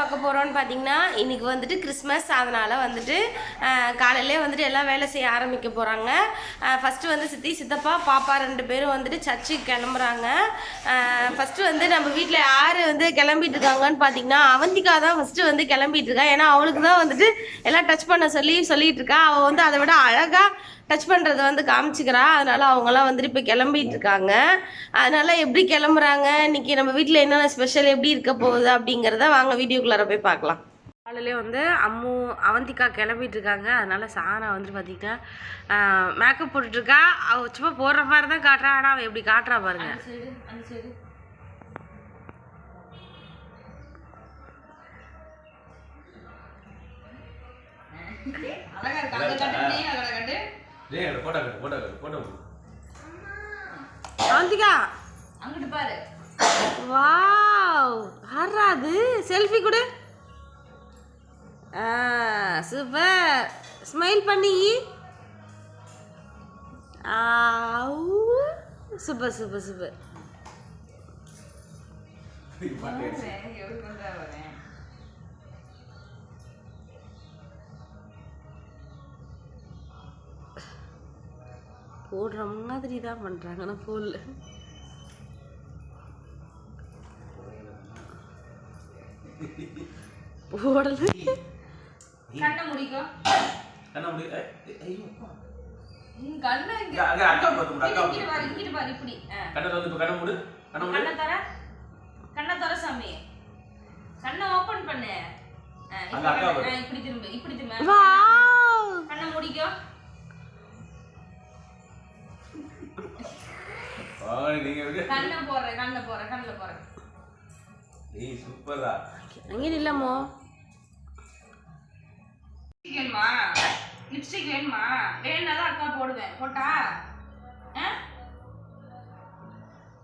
பார்க்க போகிறோம்னு பார்த்தீங்கன்னா இன்னைக்கு வந்துட்டு கிறிஸ்மஸ் அதனால் வந்துட்டு காலையிலே வந்துட்டு எல்லாம் வேலை செய்ய ஆரம்பிக்க போகிறாங்க ஃபஸ்ட்டு வந்து சித்தி சித்தப்பா பாப்பா ரெண்டு பேரும் வந்துட்டு சர்ச்சுக்கு கிளம்புறாங்க. ஃபஸ்ட்டு வந்து நம்ம வீட்டில் யார் வந்து கிளம்பிட்டு இருக்காங்கன்னு பார்த்தீங்கன்னா அவந்திகா தான் ஃபஸ்ட்டு வந்து கிளம்பிட்டு இருக்கா. ஏன்னா அவளுக்கு தான் வந்துட்டு எல்லாம் டச் பண்ண சொல்லி சொல்லிகிட்டு இருக்கா. அவள் வந்து அதை விட அழகாக டச் பண்ணுறதை வந்து காமிச்சிக்கிறா. அதனால அவங்கெல்லாம் வந்துட்டு இப்போ கிளம்பிட்டு இருக்காங்க. அதனால எப்படி கிளம்புறாங்க? இன்னைக்கு நம்ம வீட்டில் என்னென்ன ஸ்பெஷல் எப்படி இருக்க போகுது அப்படிங்கிறத வாங்க வீடியோக்குள்ளார போய் பார்க்கலாம். காலையிலே வந்து அம்மு அவந்திகா கிளம்பிட்டு இருக்காங்க. அதனால சாரா வந்து பார்த்தீங்கன்னா மேக்கப் போட்டுட்ருக்கா அவ சும்மா போடுற மாதிரி தான் காட்டுறா. ஆனால் அவள் எப்படி காட்டுறா பாருங்க. அழகா இருக்கு. டேய் போட்டோ கட்டு போட்டோ கட்டு போட்டோ அங்கிட்டு பாரு. வாவ்! யாரா அது? செல்ஃபி கொடு. ஆ சூப்பர். ஸ்மைல் பண்ணி. Super super super. போடுற மாதிரி தான் பண்ணுறாங்க ஆனால் போடல. போடல. கண்ணை முடிக்கோ. கண்ணா முடி. ஐயோ கண்ணை இங்க. இங்க, அங்க அக்கா பாத்து முடி, அக்கா இங்கிட்டு பாரு இங்கிட்டு பாரு இப்படி. கண்ணை வந்து இப்ப கண்ணை மூடு. கண்ணை மூடு. கண்ணை தர கண்ணை தர சாமி. கண்ணை ஓபன் பண்ணு. அங்க அக்கா இப்படி திரும்ப இப்படி திரும்ப. வாவ். கண்ணை முடிக்கோ. அங்கே இல்லமோ வேணுமா? லிப்ஸ்டிக் வேணுமா? வேணும்னா தான் அக்கா போடுவேன். போட்டா?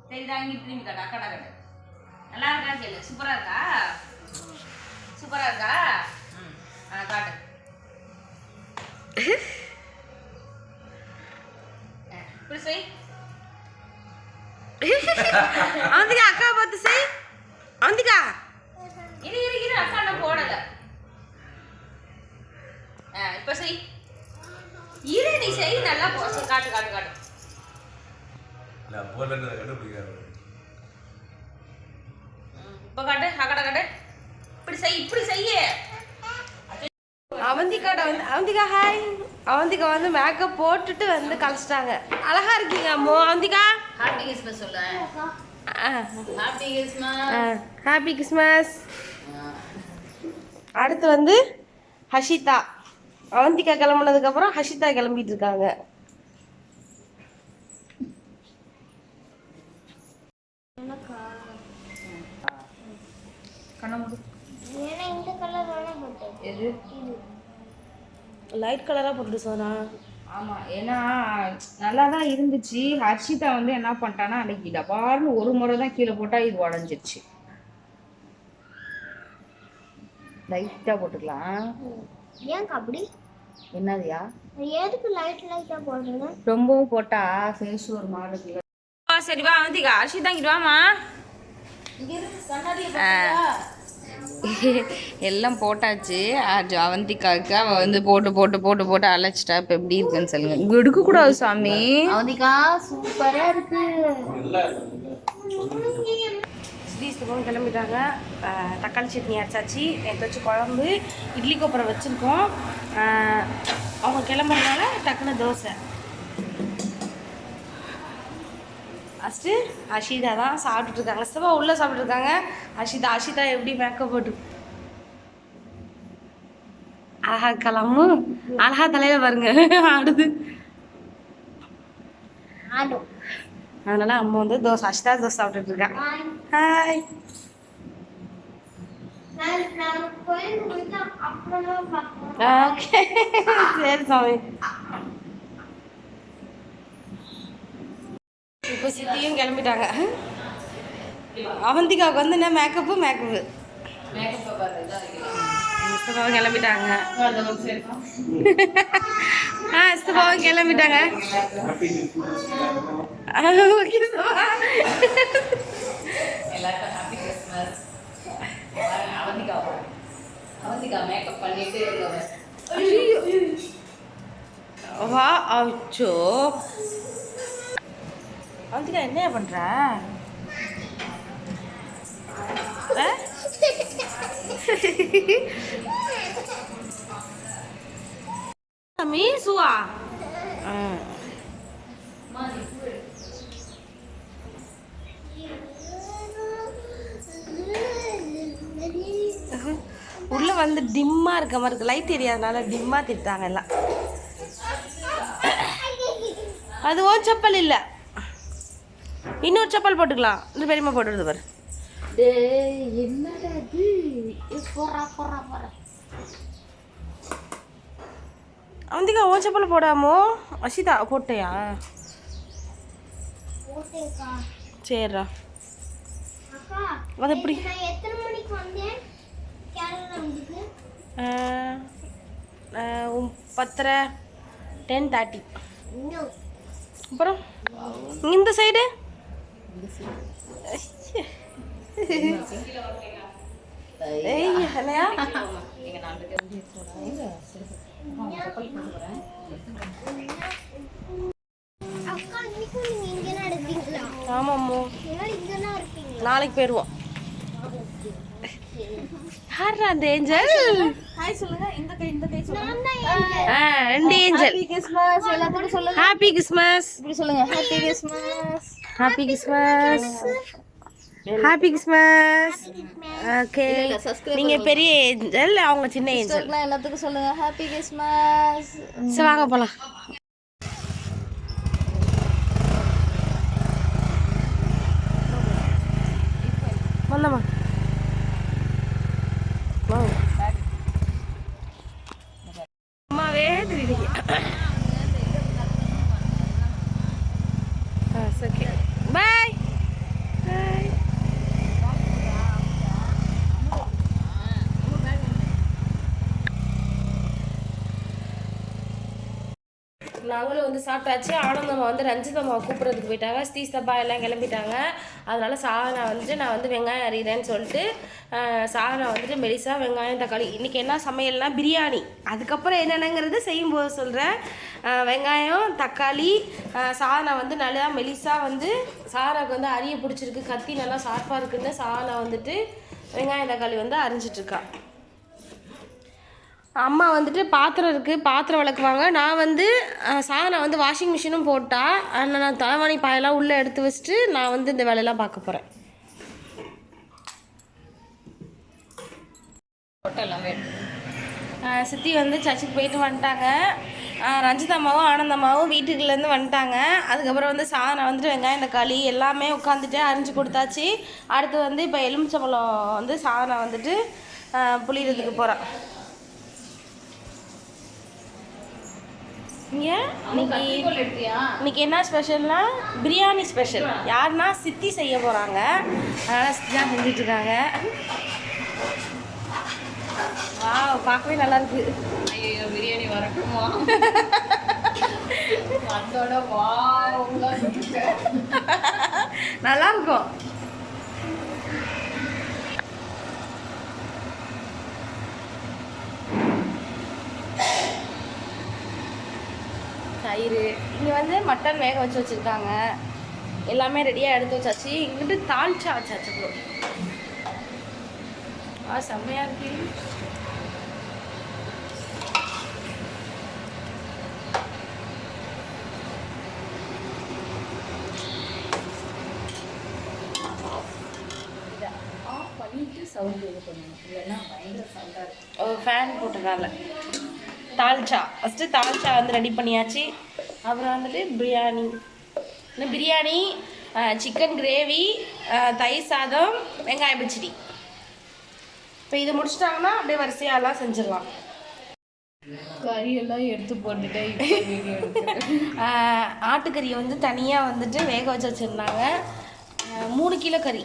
சரிதா இங்கே திரும்பி காட்டு அக்கடா காட்டு நல்லா இருக்கா கேளு. சூப்பரா இருக்கா? சூப்பரா இருக்கா? ம் ஆ காட்டு. இப்படி செய் அவந்திகா அக்கா பார்த்து செய். அவந்திகா இரு இரு இரு அக்கா நான் போடல. ஆ இப்போ செய். இரு நீ செய் நல்லா போ. காட்டு காட்டு காட்டு. நான் போலன்றத கண்டுபிடிக்காது இப்போ காட்டு அக்கடா காட்டு இப்படி செய் இப்படி செய்ய. அவந்திகாட வந்து அவந்திகா ஹாய் அவந்திகா வந்து மேக்கப் போட்டுட்டு வந்து கழிச்சிட்டாங்க அழகா இருக்கீங்க அம்மோ. அவந்திகா. ஹாப்பி கிறிஸ்மஸ் சொல்ல ஹாப்பி கிறிஸ்மஸ் ஹாப்பி கிறிஸ்மஸ் அடுத்து வந்து ஹஷிதா. அவந்திகா கிளம்புனதுக்கு அப்புறம் ஹஷிதா கிளம்பிட்டு இருக்காங்க. லைட் கலரா போட்டு சோனா. ஆமா ஏன்னா நல்லா தான் இருந்துச்சு. ஹர்ஷிதா வந்து என்ன பண்ணிட்டான்னா அன்னைக்கு டபார்னு ஒரு முறை தான் கீழே போட்டா இது உடஞ்சிருச்சு. லைட்டா போட்டுக்கலாம். ஏன் அப்படி என்னதுயா? எதுக்கு லைட் லைட்டா போடுறீங்க ரொம்பவும் போட்டா ஃபேஸ் ஒரு மாதிரி சரி வா அவந்திகா ஹர்ஷிதா இங்கிட்டு வாமா எல்லாம் போட்டாச்சு. அவந்திக்காவுக்கு அவ வந்து போட்டு போட்டு போட்டு போட்டு அழைச்சிட்டா. இப்போ எப்படி இருக்குன்னு சொல்லுங்க. இங்க எடுக்க கூடாது சாமி. அவந்திகா சூப்பரா இருக்கு. ஸ்ரீஸ் பக்கம் கிளம்பிட்டாங்க தக்காளி சட்னி அரைச்சாச்சு. நேற்று வச்சு குழம்பு இட்லி கொப்பரை வச்சுருக்கோம். அவங்க கிளம்புறதுனால டக்குன்னு தோசை. ஃபஸ்ட்டு அஷிதா தான் சாப்பிட்டுட்டு இருக்காங்க. சிவா உள்ளே சாப்பிட்ருக்காங்க அஷிதா அஷிதா எப்படி மேக்கப் போட்டு அழகா இருக்கலாமு? அழகா தலையில பாருங்க. ஆடுது அதனால அம்மா வந்து தோசை அஷிதா தோசை சாப்பிட்டுட்டு இருக்கா. ஹாய் ஓகே சரி சாமி சித்தியும் கிளம்பிட்டாங்க அவந்திகாவுக்கு வந்து என்ன மேக்கப்பு மேக்கப்பு சித்தப்பாவும் கிளம்பிட்டாங்க ஆ சித்தப்பாவும் கிளம்பிட்டாங்க ஓகே சித்தப்பா எல்லாருக்கும் அவந்திகா என்ன பண்ற? ஆ? சாமி சுவா. ஆ. உள்ள வந்து டிம்மா இருக்க மாதிரி இருக்கு. லைட் எரியாதனால டிம்மா திட்டாங்க எல்லாம். அது ஓன் செப்பல் இல்ல. இன்னொரு செப்பல் போட்டுக்கலாம். இந்த பெரியம்மா போட்டுருது பாரு. என்னடா இது? போறா போறா போறா அவந்திகா ஓன் செப்பல் போடாமோ? அசிதா போட்டையா? சரிடா அது எப்படி? பத்தரை டென் தேர்ட்டி அப்புறம் இந்த சைடு ஆமாம்மோ நாளைக்கு போயிடுவோம் யாரா அந்த ஏஞ்சல் ஹாய் சொல்லுங்க. இந்த கை இந்த கை சொல்லுங்க. நான் தான் ஏஞ்சல். ஆ ரெண்டு ஏஞ்சல். கிறிஸ்மஸ் எல்லாத்துக்கும் சொல்லுங்க. ஹாப்பி கிறிஸ்மஸ் இப்படி சொல்லுங்க. Happy Christmas happy Christmas happy Christmas okay நீங்க பெரிய ஏஞ்சல் அவங்க சின்ன ஏஞ்சல். எல்லாத்துக்கும் சொல்லுங்க. ஹாப்பி கிறிஸ்மஸ் சரி வாங்க போலாம் வந்தம்மா வாங்க. அம்மாவே தெரியுறீங்க ஓகே பாய் பாய் நாங்களும் வந்து சாப்பிட்டாச்சு. ஆனந்தம்மா வந்து ரஞ்சிதம்மா கூப்பிட்றதுக்கு போயிட்டாங்க. ஸ்ரீஸ்தப்பா எல்லாம் கிளம்பிட்டாங்க. அதனால் சாதனா வந்துட்டு நான் வந்து வெங்காயம் அறிகிறேன்னு சொல்லிட்டு சாதனை வந்துட்டு மெலிசா வெங்காயம் தக்காளி. இன்றைக்கி என்ன சமையல்னா பிரியாணி. அதுக்கப்புறம் என்னென்னங்கிறது செய்யும்போது சொல்கிறேன் வெங்காயம் தக்காளி சாதனை சாதனா வந்து நல்லா மெலிசா வந்து சாதனாக்கு வந்து அரிய பிடிச்சிருக்கு. கத்தி நல்லா ஷார்ப்பாக இருக்குன்னு சாதனா வந்துட்டு வெங்காயம் தக்காளி வந்து அரிஞ்சிட்ருக்கா அம்மா வந்துட்டு பாத்திரம் இருக்குது பாத்திரம் விளக்குவாங்க. நான் வந்து சாதனை வந்து வாஷிங் மிஷினும் போட்டால் ஆனால் நான் தலைவாணி பாயெல்லாம் உள்ளே எடுத்து வச்சுட்டு நான் வந்து இந்த வேலையெல்லாம் பார்க்க போகிறேன் எல்லாமே. சித்தி வந்து சர்ச்சுக்கு போயிட்டு வந்துட்டாங்க. அஹ், ரஞ்சிதம்மாவும் ஆனந்தம்மாவும் வீட்டுக்குள்ளேருந்து வந்துட்டாங்க. அதுக்கப்புறம் வந்து சாதனை வந்துட்டு வெங்காயம் தக்காளி எல்லாமே உட்காந்துட்டு அரிஞ்சு கொடுத்தாச்சு. அடுத்து வந்து இப்போ எலுமிச்சம்பழம் வந்து சாதனை வந்துட்டு புளியறதுக்கு போகிறான் இங்கே இன்னைக்கு இன்னைக்கு என்ன ஸ்பெஷல்னா? பிரியாணி ஸ்பெஷல். யாருன்னா சித்தி செய்ய போகிறாங்க அதனால் சித்தி தான் செஞ்சுட்டு இருக்காங்க வா பார்க்கவே நல்லா இருக்கு ஐயோ பிரியாணி வரட்டுமா? நல்லா இருக்கும் தயிர் இங்கே வந்து மட்டன் வேக வச்சு வச்சுருக்காங்க. எல்லாமே ரெடியாக எடுத்து வச்சாச்சு. இங்கிட்டு தால்ச்சா வச்சாச்சு ப்ரோ ஆ செம்மையாக இருக்கு. பண்ணிட்டு சவுண்ட் இது பண்ணணும். இல்லைன்னா பயங்கர சவுண்டாக இருக்கும் ஃபேன் போட்டதால. தால்ச்சா ஃபஸ்ட்டு தால்ச்சா வந்து ரெடி பண்ணியாச்சு. அப்புறம் வந்துட்டு பிரியாணி. இன்னும் பிரியாணி சிக்கன் கிரேவி தயிர் சாதம் வெங்காய பச்சடி. இப்போ இது முடிச்சிட்டாங்கன்னா அப்படியே வரிசையாலாம் செஞ்சிடலாம். கறியெல்லாம் எடுத்து போட்டுட்டே இப்போ வீடியோ எடுக்கிறேன் ஆஹ் ஆட்டுக்கறியை வந்து தனியாக வந்துட்டு வேக வச்சு வச்சுருந்தாங்க. மூணு கிலோ கறி.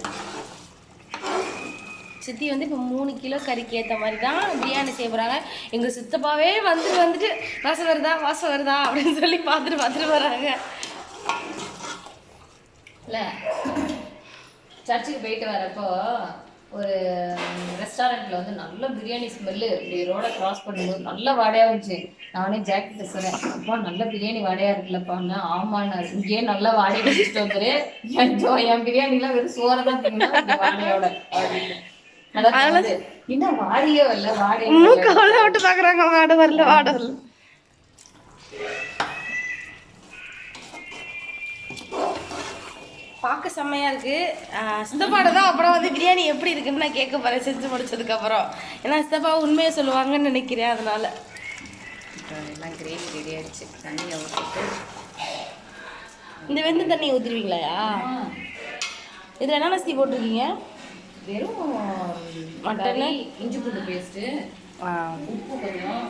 சித்தி வந்து இப்போ மூணு கிலோ கறிக்கு ஏற்ற மாதிரி தான் பிரியாணி செய்ய போகிறாங்க எங்கள் சித்தப்பாவே வந்துட்டு வந்துட்டு வாசம் வருதா வாசம் வருதா அப்படின்னு சொல்லி பார்த்துட்டு பார்த்துட்டு வராங்க இல்லை சர்ச்சுக்கு போயிட்டு வரப்போ ஒரு ரெஸ்டாரண்ட்டில் வந்து நல்ல பிரியாணி ஸ்மெல்லு இப்படி ரோடை க்ராஸ் பண்ணும்போது நல்ல வாடையாக இருந்துச்சு நானே ஜாக்கெட் பேசுகிறேன் அப்பா நல்ல பிரியாணி வாடையாக இருக்குல்லப்பான்னு ஆமாண்ணா இங்கேயே நல்ல வாடகை வச்சுட்டு வந்துரு. என் ஜோ- என் பிரியாணிலாம் வெறும் சோறை தான் தின்னா வாடையோட அப்படின்னு. என்ன வாடியோ இல்ல வாடையோ மூக்க உள்ள விட்டு பாக்குறாங்க வாட வரல வாட வரல. பார்க்க செம்மையா இருக்கு. ஆஹ் சித்தப்பாட தான் அப்புறம் வந்து பிரியாணி எப்படி இருக்குன்னு நான் கேட்க போறேன் செஞ்சு முடிச்சதுக்கு அப்புறம். ஏன்னா சித்தப்பா உண்மையை சொல்லுவாங்கன்னு நினைக்கிறேன் அதனால. எல்லாம் கிரேவி ரெடி ஆயிடுச்சு. தண்ணியை ஊற்றிட்டு இந்த வெந்த தண்ணி ஊத்துருவீங்களா இதுல என்ன நஸ்தி போட்டிருக்கீங்க? வெறும் மட்டனு? மட்டனு இஞ்சி பூண்டு பேஸ்ட்டு உப்பு கொஞ்சம்.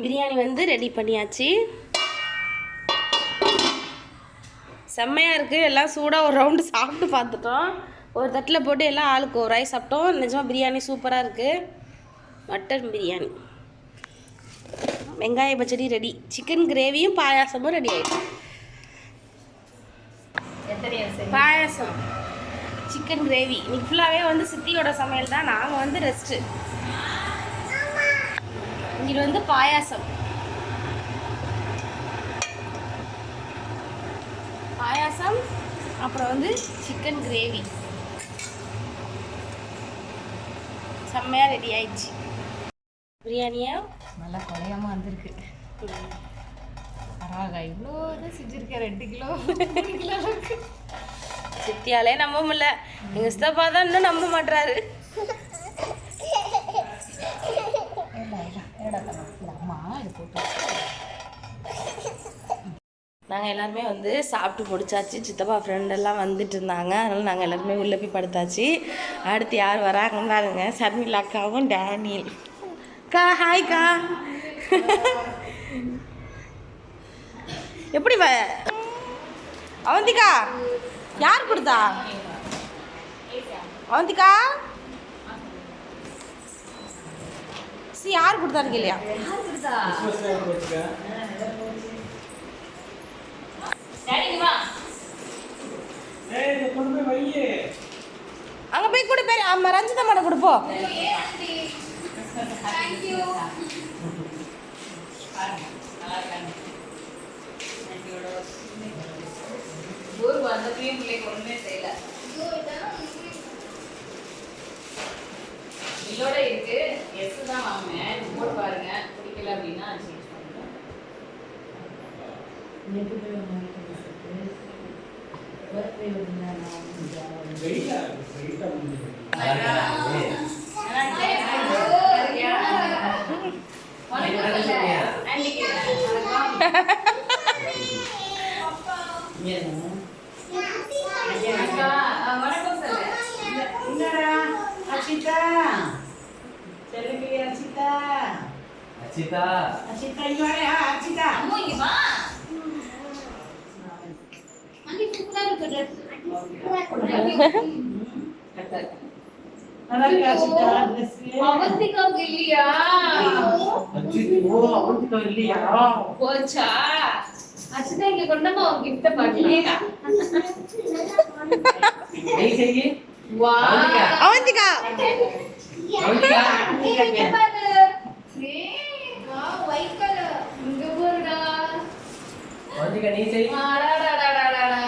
பிரியாணி வந்து ரெடி பண்ணியாச்சு. செம்மையா இருக்கு. எல்லாம் சூடாக ஒரு ரவுண்டு சாப்பிட்டு பார்த்துட்டோம். ஒரு தட்டில் போட்டு எல்லாம் ஆளுக்கு ஒரு ரைஸ் சாப்பிட்டோம். நிஜமாக பிரியாணி சூப்பராக இருக்கு. மட்டன் பிரியாணி. வெங்காய பச்சடி ரெடி சிக்கன் கிரேவியும் பாயாசமும் ரெடி சரி பாயாசம். சிக்கன் கிரேவி இன்னைக்கு ஃபுல்லாகவே வந்து சித்தியோட சமையல் தான். நாங்கள் வந்து ரெஸ்ட்டு இங்கிட்டு வந்து பாயாசம். பாயாசம் அப்புறம் வந்து சிக்கன் கிரேவி செம்மையாக ரெடி ஆயிடுச்சு. பிரியாணியா? நல்லா குறையாம வந்திருக்கு. பரவாயில்ல. இவ்வளோ செஞ்சுருக்கேன். ரெண்டு கிலோ கிலோ சித்தியாலே நம்ப முடியல எங்கள் சித்தப்பா தான் இன்னும் நம்ப போட்டு. நாங்கள் எல்லாருமே வந்து சாப்பிட்டு முடிச்சாச்சு. சித்தப்பா ஃப்ரெண்ட் எல்லாம் வந்துட்டு இருந்தாங்க. அதனால நாங்கள் எல்லாருமே உள்ளே போய் படுத்தாச்சு. அடுத்து யார் வராங்கன்னு பாருங்க. சர்மிளா அக்காவும் டேனியல். அக்கா ஹாய்க்கா எப்படி வ அவந்திகா யார் கொடுத்தா? அவந்திகா? சி யார் கொடுத்தான்னு கேளியா? அங்க போய் கொடு பேர் அம்மா ரஞ்சிதா மேடம் கொடுப்போ ஊருக்கு வந்த பிள்ளைங்க பிள்ளைங்க ஒன்றுமே செய்யல. இதோட இருக்கு எஸ் தான் வாங்கினேன். போட்டு பாருங்க. பிடிக்கல அப்படின்னா சேஞ்ச் பண்ணுறேன் வணக்கம் சார் அச்சிதா செல்லுக்கு அச்சிதா அச்சிதா அச்சிதா இங்கே அச்சிதா அம்மா இங்க வா அச்சுதான் இங்க கொண்டமா உன் கிஃப்ட பாக்கலாம் நீ செய்யி வா அவந்திகா அவனுக்கா இங்க பாரு ஏய், வா ஒயிட் கலர் இங்க பாருடா அவனுக்கா நீ செய் அடடடடடடா.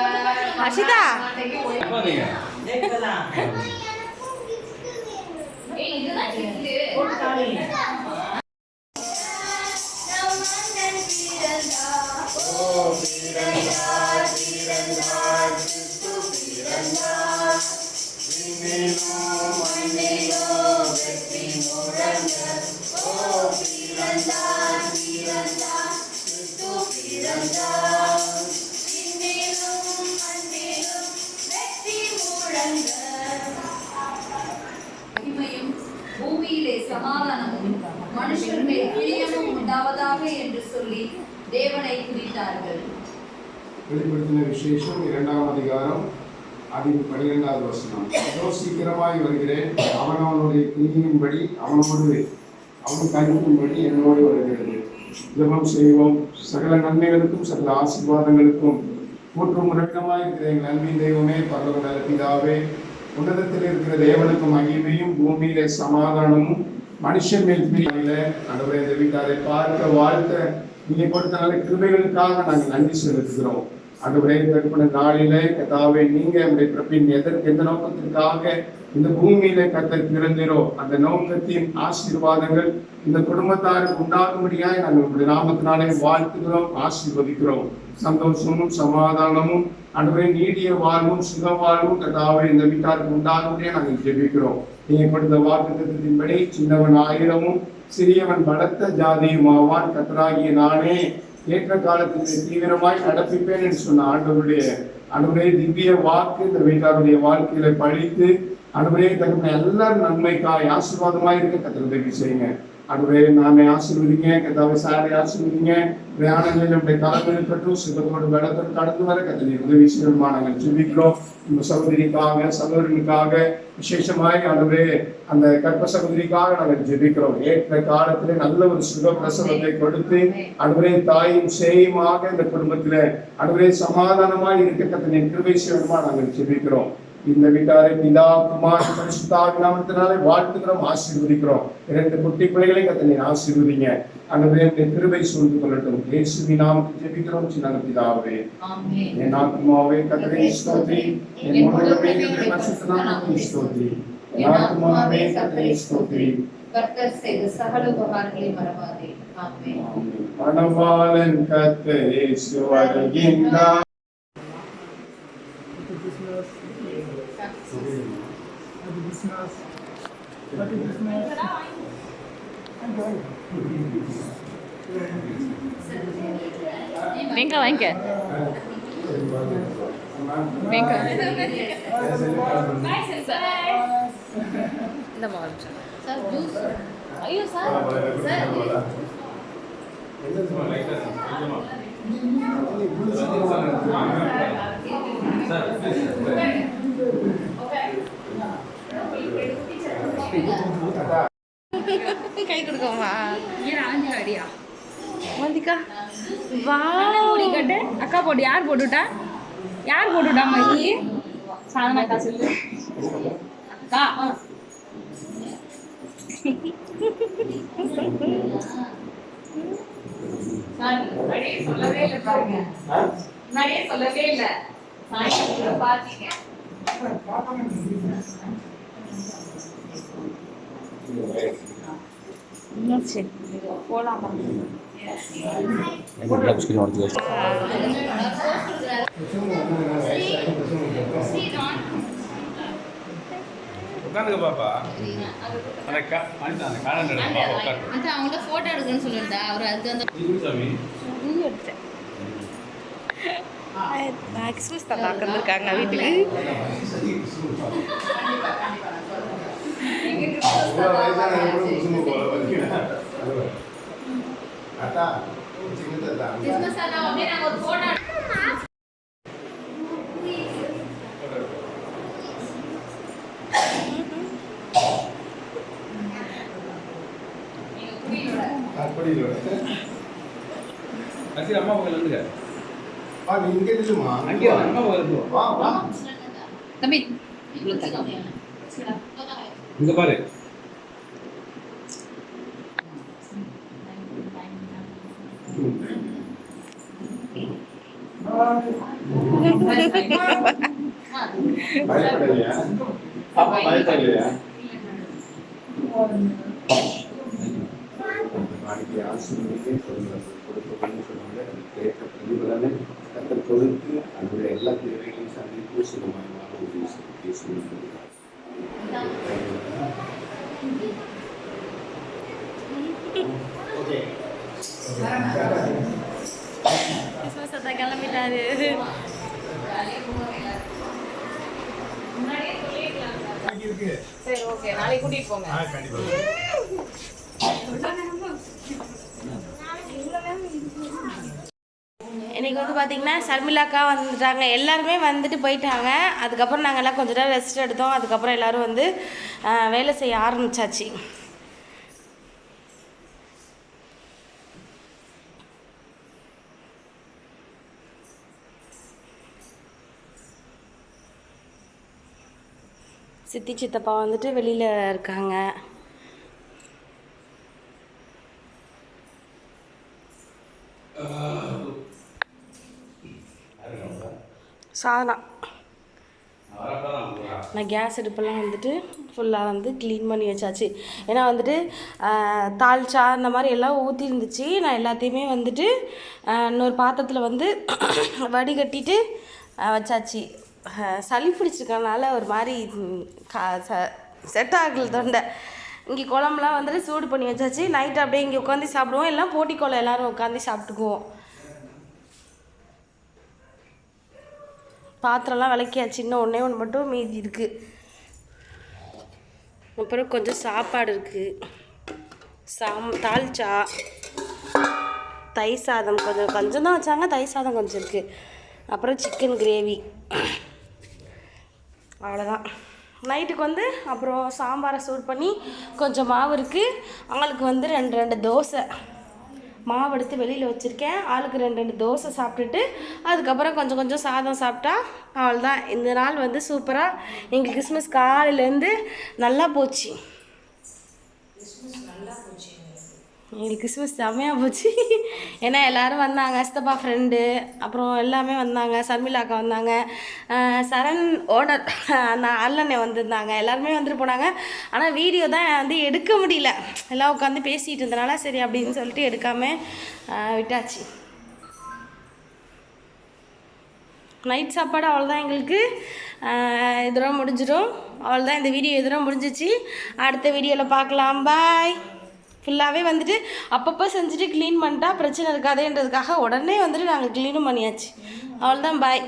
அஷிதா. மாட்டைக்கு ஒயிட். போறீங்க தேக்கலாம் ஏய், மகிமையும் பூமியிலே சமாதானமும் மனுஷர் மேல் பிரியமும் உண்டாவதாக என்று சொல்லி தேவனை குறித்தார்கள். வெளிப்படுத்தின விசேஷம் இரண்டாம் அதிகாரம் அதில் பனிரெண்டாவது வசனம். அதோ சீக்கிரமாய் வருகிறேன். அவன் அவனுடைய கிரியின்படி அவனோடு அவன் கருவின்படி என்னோடு வருகிறது. ஜபம் செய்வோம். சகல நன்மைகளுக்கும் சகல ஆசீர்வாதங்களுக்கும் போற்றும் முரட்டமாய் இருக்கிற எங்கள் அன்பின் தெய்வமே பரவ நலப்பிதாவே உன்னதத்தில் இருக்கிற தேவனுக்கு மகிமையும் பூமியிலே சமாதானமும் மனுஷன் மேல் பிரியில ஆண்டவரே இந்த வீட்டாரை பார்க்க வாழ்த்த நீங்க கொடுத்த நல்ல கிருமைகளுக்காக நாங்கள் நன்றி செலுத்துகிறோம். ஆண்டவரே கற்பனை நாளில கதாவே நீங்க நம்முடைய பிறப்பின் எதற்கு எந்த நோக்கத்திற்காக இந்த பூமியில கத்த பிறந்தீரோ அந்த நோக்கத்தின் ஆசீர்வாதங்கள் இந்த குடும்பத்தாருக்கு உண்டாகும்படியாய் நாங்கள் உங்களுடைய நாமத்தினாலே வாழ்த்துகிறோம் ஆசீர்வதிக்கிறோம். சந்தோஷமும் சமாதானமும் அன்றுவரை நீடிய வாழ்வும் சுக வாழ்வும் கதாவே இந்த வீட்டாருக்கு உண்டாகும்படியே நாங்கள் ஜெபிக்கிறோம். நீங்க கொடுத்த வாக்குத்தத்தின்படி சின்னவன் ஆயிரமும் சிறியவன் பலத்த ஜாதியும் ஆவான். கத்தராகிய நானே ஏற்ற காலத்துக்கு தீவிரமாய் நடப்பிப்பேன் என்று சொன்ன ஆண்டவருடைய அன்றைய திவ்ய வாக்கு இந்த வீட்டாருடைய வாழ்க்கையில பழித்து அன்றைய தகுந்த எல்லாரும் நன்மைக்காய் ஆசீர்வாதமாய் இருக்க கத்திர உதவி செய்யுங்க. அன்றைய நாமே ஆசீர்வதிங்க கத்தாவை சாரை ஆசீர்வதிங்க. பிரயாணங்களில் நம்முடைய கலந்து இருக்கட்டும் சுகத்தோடு பலத்தோடு கடந்து வர கத்திரி உதவி செய்யணுமா நாங்கள் சொல்லிக்கிறோம் இந்த சகோதரிக்காக சகோதரனுக்காக விசேஷமாய் ஆண்டவரே அந்த கற்ப சகோதரிக்காக நாங்கள் ஜெபிக்கிறோம். ஏற்ற காலத்துல நல்ல ஒரு சுக பிரசவத்தை கொடுத்து அன்றைய தாயும் சேயுமாக இந்த குடும்பத்துல அன்றைய சமாதானமாய் இருக்க கத்தனை கிருபை செய்யணுமா நாங்கள் ஜெபிக்கிறோம். இந்த வீட்டாரை பிதா குமார் பரிசுத்தாவி நாமத்தினாலே வாழ்த்துக்கிறோம் ஆசீர்வதிக்கிறோம். இரண்டு குட்டி பிள்ளைகளை கத்தனை ஆசீர்வதிங்க. அன்றைய கிருபை சூழ்ந்து கொள்ளட்டும். இயேசுவி நாமத்தில் ஜெபிக்கிறோம் சின்ன பிதாவே. என் ஆத்மாவே கத்தரை ஸ்தோத்ரி. என் முழுமே ஸ்தோத்ரி. என் ஆத்மாவே கத்தரை ஸ்தோத்ரி. கர்த்தர் செய்த சகல உபகாரங்களை மறவாதே. ஆமென். மணவாளன் கத்தரே வருகின்றார் நீங்க வாங்க நீங்க இந்த மாதிரி சார் ஜூஸ் ஐயோ சார் சார் கை கொடுக்கோமா அடியா? மல்லிகா வா. கட்டு. அக்கா போட்டு யார் போட்டுட்டா? யார் போட்டுட்டா மையி சாதனா அக்கா சொல்லு. அக்கா. சொல்லவே இல்லை பாருங்க. முன்னாடியே சொல்லவே இல்லை. சாயங்காலம் பாத்தீங்க சரி பாப்பா அந்த அந்த காலண்டர் பாப்பா போட்டோ எடுக்கணும்னு சொல்லியிருந்தா அவர் அதுக்கு அந்த இது எக்ஸ்பிரஸ் தான் இருக்காங்க வீட்டுக்கு அத்தா சின்னதா கிறிஸ்மஸ் அதான் அப்படியே நாங்க ஒரு போட்டோ அப்படி இல்லை அச்சி அம்மா பக்கம் வந்துங்க வா நீ இங்கே நில்லுமா அங்கே வா, அம்மா பக்கம் வா. வா தம்பி இங்க பாரு. பயப்படலையா? பாப்பா பயப்படலையா? நாளைக்கு ஆசிரியர்களே சொல்லுங்கள். சொன்னாங்க அது கேட்ட பிரதிபலனை கத்தர் கொடுத்து அதனுடைய எல்லா தேவைகளையும் சந்தித்து சுகமயமான உதவி செய்ய சொல்லுங்கள் கிறிஸ்மஸ் தான் கிளம்பிட்டாரு. சரி ஓகே நாளைக்கு கூட்டிட்டு போங்க. இன்னைக்கு வந்து பார்த்தீங்கன்னா சர்மிளாக்கா வந்துட்டாங்க. எல்லாருமே வந்துட்டு போயிட்டாங்க. அதுக்கப்புறம் நாங்கள் எல்லாம் கொஞ்ச நேரம் ரெஸ்ட் எடுத்தோம். அதுக்கப்புறம் எல்லாரும் வந்து வேலை செய்ய ஆரம்பிச்சாச்சு. சித்தி சித்தப்பா வந்துட்டு வெளியில் இருக்காங்க. சாதனா. நான் கேஸ் அடுப்பெல்லாம் வந்துட்டு ஃபுல்லாக வந்து க்ளீன் பண்ணி வச்சாச்சு. ஏன்னா வந்துட்டு தால்ச்சா இந்த மாதிரி எல்லாம் ஊற்றி இருந்துச்சு நான் எல்லாத்தையுமே வந்துட்டு இன்னொரு பாத்திரத்தில் வந்து வடிகட்டிட்டு வச்சாச்சு. சளி பிடிச்சிருக்கனால ஒரு மாதிரி கா ச செட் ஆகல தொண்டை. இங்கே குழம்புலாம் வந்துட்டு சூடு பண்ணி வச்சாச்சு. நைட் அப்படியே இங்கே உட்காந்து சாப்பிடுவோம். எல்லாம் போட்டி போட்டிக்கோளம் எல்லோரும் உட்காந்து சாப்பிட்டுக்குவோம். பாத்திரம்லாம் விளக்கியாச்சு. இன்னும் ஒன்றே ஒன்று மட்டும் மீதி இருக்குது அப்புறம் கொஞ்சம் சாப்பாடு இருக்குது சாம் தால்ச்சா தயிர் சாதம் கொஞ்சம் கொஞ்சம் தான் வச்சாங்க. தயிர் சாதம் கொஞ்சம் இருக்குது அப்புறம் சிக்கன் கிரேவி அவ்வளோதான் நைட்டுக்கு வந்து அப்புறம் சாம்பாரை சூட் பண்ணி கொஞ்சம் மாவு இருக்குது அவங்களுக்கு வந்து ரெண்டு ரெண்டு தோசை. மாவு எடுத்து வெளியில் வச்சுருக்கேன். ஆளுக்கு ரெண்டு ரெண்டு தோசை சாப்பிட்டுட்டு அதுக்கப்புறம் கொஞ்சம் கொஞ்சம் சாதம் சாப்பிட்டா அவ்வளோதான் இந்த நாள் வந்து சூப்பராக எங்கள் கிறிஸ்மஸ் காலையிலேருந்து நல்லா போச்சு. எங்களுக்கு கிறிஸ்மஸ் செம்மையாக போச்சு. ஏன்னா எல்லோரும் வந்தாங்க சித்தப்பா ஃப்ரெண்டு அப்புறம் எல்லாமே வந்தாங்க சர்மிளா அக்கா வந்தாங்க. சரண் ஓனர் அந்த அல்லண்ணே வந்திருந்தாங்க. எல்லாருமே வந்துட்டு போனாங்க. ஆனால் வீடியோ தான் வந்து எடுக்க முடியல. எல்லாம் உட்காந்து பேசிகிட்டு இருந்தனால சரி அப்படின்னு சொல்லிட்டு எடுக்காமல் விட்டாச்சு. நைட் சாப்பாடு அவ்வளோதான் எங்களுக்கு. இதெல்லாம் முடிஞ்சிடும். அவ்வளோதான் இந்த வீடியோ இதெல்லாம் முடிஞ்சிச்சு. அடுத்த வீடியோவில் பார்க்கலாம். பாய் ஃபுல்லாகவே வந்துட்டு அப்பப்போ செஞ்சுட்டு க்ளீன் பண்ணிட்டா பிரச்சனை இருக்காதேன்றதுக்காக உடனே வந்துட்டு நாங்கள் க்ளீனும் பண்ணியாச்சு. அவ்வளோதான் பாய்